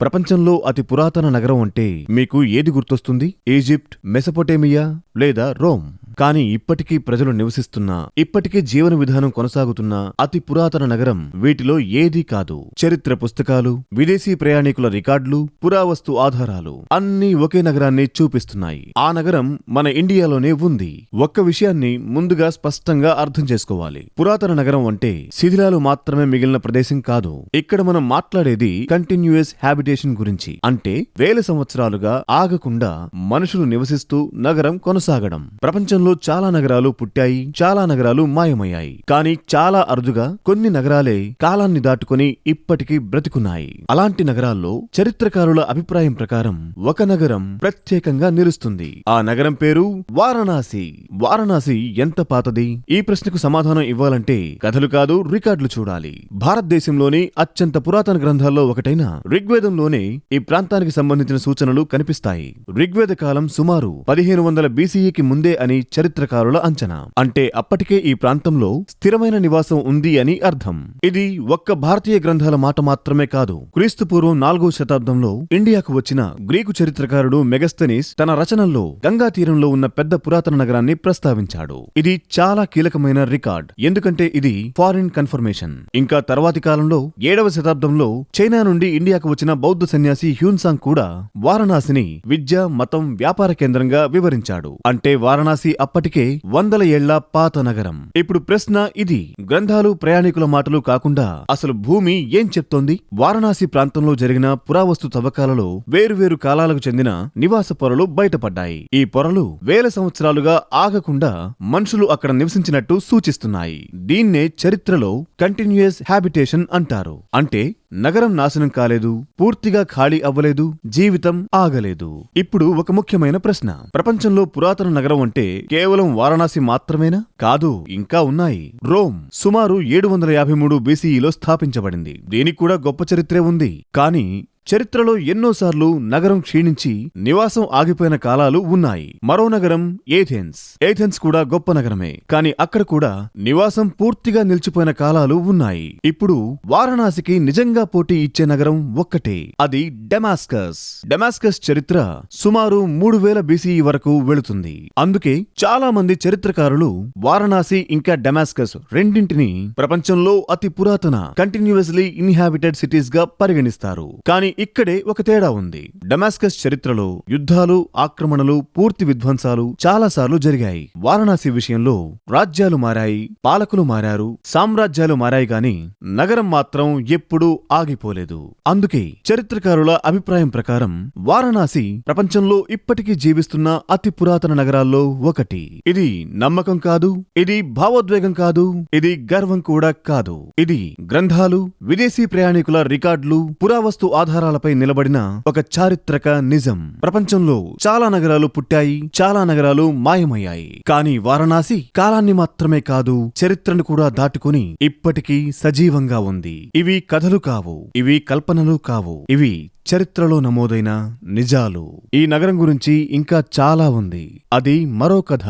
ప్రపంచంలో అతి పురాతన నగరం అంటే మీకు ఏది గుర్తొస్తుంది? ఈజిప్ట్ మెసపోటేమియా లేదా రోమ్? కానీ ఇప్పటికీ ప్రజలు నివసిస్తున్న ఇప్పటికీ జీవన విధానం కొనసాగుతున్న అతి పురాతన నగరం వీటిలో ఏదీ కాదు. చరిత్ర పుస్తకాలు విదేశీ ప్రయాణికుల రికార్డులు పురావస్తు ఆధారాలు అన్నీ ఒకే నగరాన్ని చూపిస్తున్నాయి. ఆ నగరం మన ఇండియాలోనే ఉంది. ఒక్క విషయాన్ని ముందుగా స్పష్టంగా అర్థం చేసుకోవాలి. పురాతన నగరం అంటే శిథిలాలు మాత్రమే మిగిలిన ప్రదేశం కాదు. ఇక్కడ మనం మాట్లాడేది కంటిన్యూయస్ హ్యాబిటేషన్ గురించి. అంటే వేల సంవత్సరాలుగా ఆగకుండా మనుషులు నివసిస్తూ నగరం కొనసాగడం. ప్రపంచంలో చాలా నగరాలు పుట్టాయి చాలా నగరాలు మాయమయ్యాయి. కానీ చాలా అరుదుగా కొన్ని నగరాలే కాలాన్ని దాటుకొని ఇప్పటికీ బ్రతికున్నాయి. అలాంటి నగరాల్లో చరిత్రకారుల అభిప్రాయం ప్రకారం ఒక నగరం ప్రత్యేకంగా నిలుస్తుంది. ఆ నగరం పేరు వారణాసి. వారణాసి ఎంత పాతది? ఈ ప్రశ్నకు సమాధానం ఇవ్వాలంటే కథలు కాదు రికార్డులు చూడాలి. భారతదేశంలోని అత్యంత పురాతన గ్రంథాల్లో ఒకటైన ఋగ్వేదంలోనే ఈ ప్రాంతానికి సంబంధించిన సూచనలు కనిపిస్తాయి. ఋగ్వేద కాలం సుమారు పదిహేను వందల బీసీఈకి ముందే అని చరిత్రకారుల అంచనా. అంటే అప్పటికే ఈ ప్రాంతంలో స్థిరమైన నివాసం ఉంది అని అర్థం. ఇది ఒక్క భారతీయ గ్రంథాల మాట మాత్రమే కాదు. క్రీస్తు పూర్వం నాలుగో శతాబ్దంలో ఇండియాకు వచ్చిన గ్రీకు చరిత్రకారుడు మెగస్తనీస్ తన రచనల్లో గంగా తీరంలో ఉన్న పెద్ద పురాతన నగరాన్ని ప్రస్తావించాడు. ఇది చాలా కీలకమైన రికార్డ్. ఎందుకంటే ఇది ఫారిన్ కన్ఫర్మేషన్. ఇంకా తర్వాతి కాలంలో ఏడవ శతాబ్దంలో చైనా నుండి ఇండియాకు వచ్చిన బౌద్ధ సన్యాసి హ్యూన్సాంగ్ కూడా వారణాసిని విద్య మతం వ్యాపార కేంద్రంగా వివరించాడు. అంటే వారణాసి అప్పటికే వందల ఏళ్ళ పాత నగరం. ఇప్పుడు ప్రశ్న ఇది. గ్రంథాలు ప్రయాణికుల మాటలు కాకుండా అసలు భూమి ఏం చెప్తోంది? వారణాసి ప్రాంతంలో జరిగిన పురావస్తు తవ్వకాలలో వేరువేరు కాలాలకు చెందిన నివాస పొరలు బయటపడ్డాయి. ఈ పొరలు వేల సంవత్సరాలుగా ఆగకుండా మనుషులు అక్కడ నివసించినట్టు సూచిస్తున్నాయి. దీన్నే చరిత్రలో కంటిన్యూయస్ హ్యాబిటేషన్ అంటారు. అంటే నగరం నాశనం కాలేదు పూర్తిగా ఖాళీ అవ్వలేదు జీవితం ఆగలేదు. ఇప్పుడు ఒక ముఖ్యమైన ప్రశ్న. ప్రపంచంలో పురాతన నగరం అంటే కేవలం వారణాసి మాత్రమేనా? కాదు ఇంకా ఉన్నాయి. రోమ్ సుమారు ఏడు వందల యాభై మూడు బీసీఈలో స్థాపించబడింది. దీనికి కూడా గొప్ప చరిత్రే ఉంది. కానీ చరిత్రలో ఎన్నోసార్లు నగరం క్షీణించి నివాసం ఆగిపోయిన కాలాలు ఉన్నాయి. మరో నగరం ఏథెన్స్. ఏథెన్స్ కూడా గొప్ప నగరమే. కానీ అక్కడ కూడా నివాసం పూర్తిగా నిలిచిపోయిన కాలాలు ఉన్నాయి. ఇప్పుడు వారణాసికి నిజంగా పోటీ ఇచ్చే నగరం ఒక్కటే. అది డెమాస్కస్. డెమాస్కస్ చరిత్ర సుమారు మూడు వేల బీసీఈ వరకు వెళుతుంది. అందుకే చాలా మంది చరిత్రకారులు వారణాసి ఇంకా డెమాస్కస్ రెండింటిని ప్రపంచంలో అతి పురాతన కంటిన్యూస్లీ ఇన్హాబిటెడ్ సిటీస్గా పరిగణిస్తారు. కానీ ఇక్కడే ఒక తేడా ఉంది. డమాస్కస్ చరిత్రలో యుద్ధాలు ఆక్రమణలు పూర్తి విధ్వంసాలు చాలాసార్లు జరిగాయి. వారణాసి విషయంలో రాజ్యాలు మారాయి పాలకులు మారారు సామ్రాజ్యాలు మారాయి గాని నగరం మాత్రం ఎప్పుడూ ఆగిపోలేదు. అందుకే చరిత్రకారుల అభిప్రాయం ప్రకారం వారణాసి ప్రపంచంలో ఇప్పటికీ జీవిస్తున్న అతి పురాతన నగరాల్లో ఒకటి. ఇది నమ్మకం కాదు ఇది భావోద్వేగం కాదు ఇది గర్వం కూడా కాదు. ఇది గ్రంథాలు విదేశీ ప్రయాణికుల రికార్డులు పురావస్తు ఆధారాలపై నిలబడిన ఒక చారిత్రక నిజం. ప్రపంచంలో చాలా నగరాలు పుట్టాయి చాలా నగరాలు మాయమయ్యాయి. కానీ వారణాసి కాలాన్ని మాత్రమే కాదు చరిత్రను కూడా దాటుకుని ఇప్పటికీ సజీవంగా ఉంది. ఇవి కథలు కావు ఇవి కల్పనలు కావు ఇవి చరిత్రలో నమోదైన నిజాలు. ఈ నగరం గురించి ఇంకా చాలా ఉంది. అది మరో కథ.